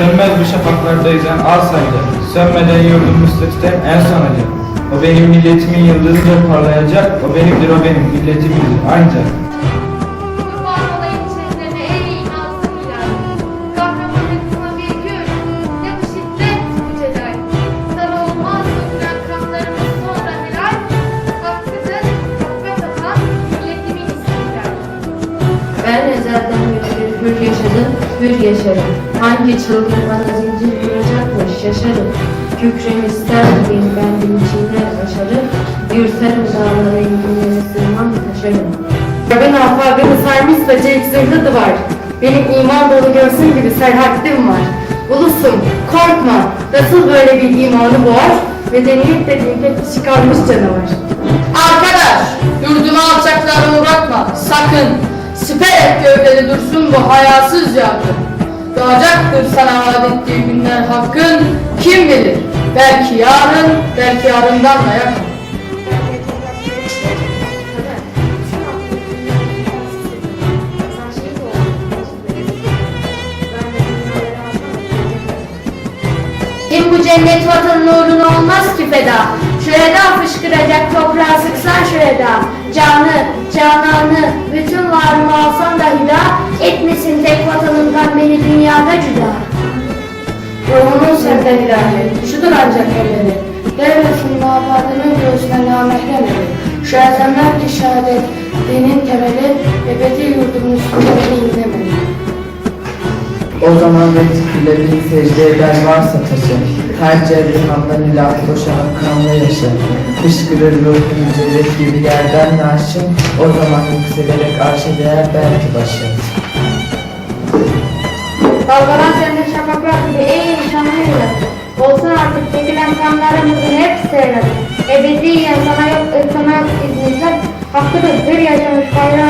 Sönmez bu şafaklarda yüzen al sancak. Sönmeden yurdumuz tüten en son acı. O benim milletimin yıldızıdır parlayacak. O benimdir o benim milletimizdir ancak. Bir. Ben ezelden beri hür yaşadım, hür yaşarım. Hangi çılgın bana zincir kuracakmış şaşarım. Kükrem ister gibiyim bendim çiğner başarı. Yürserim dağlara inginleri sığmam taşarım. Ben afakını sarmış bacayık zırhlı duvar. Benim iman dolu göğsüm gibi serhattim var. Ulusum korkma nasıl böyle bir imanı boğar? Medeniyet dediğin tek kişi kalmış canavar. Gövdede dursun bu hayasız yargı. Doğacaktır sana vaat ettiği günler hakkın, kim bilir? Belki yarın, belki yarından da yakın. Kim bu cennet vatanın uğruna olmaz ki feda. Şurada fışkıracak toprağa sıksan şurada. Canı, cananı, bütün varımı alsan da hüda. Etmesin tek vatanından beni dünyada cüda. Ruhumun senden ilahi, şudur ancak elleri. Devletin mabadının göğsüne namehrem eli. Şu ezanlar ki şehadet, dinin temeli, ebedi yurdumun üstünde beni inlemeli. O zaman retiküle bin secde eder varsa taşı, her cerrihandan ilah koşan kanla yaşı. Fışkırır ruhun yücelik gibi yerden naşım, o zaman yükselerek arşa değer belki başı. Dalgalan sende şafaklar gibi ey şanlı yılan. Olsun artık dökülen kanlarımızın hepsi seyreder. Ebediyen sana yok, sana yok iznizler. Hakkıdır hür yaşamış bayrağımız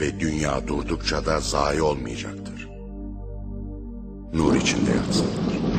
ve dünya durdukça da zayi olmayacaktır. Nur içinde yatsınlar.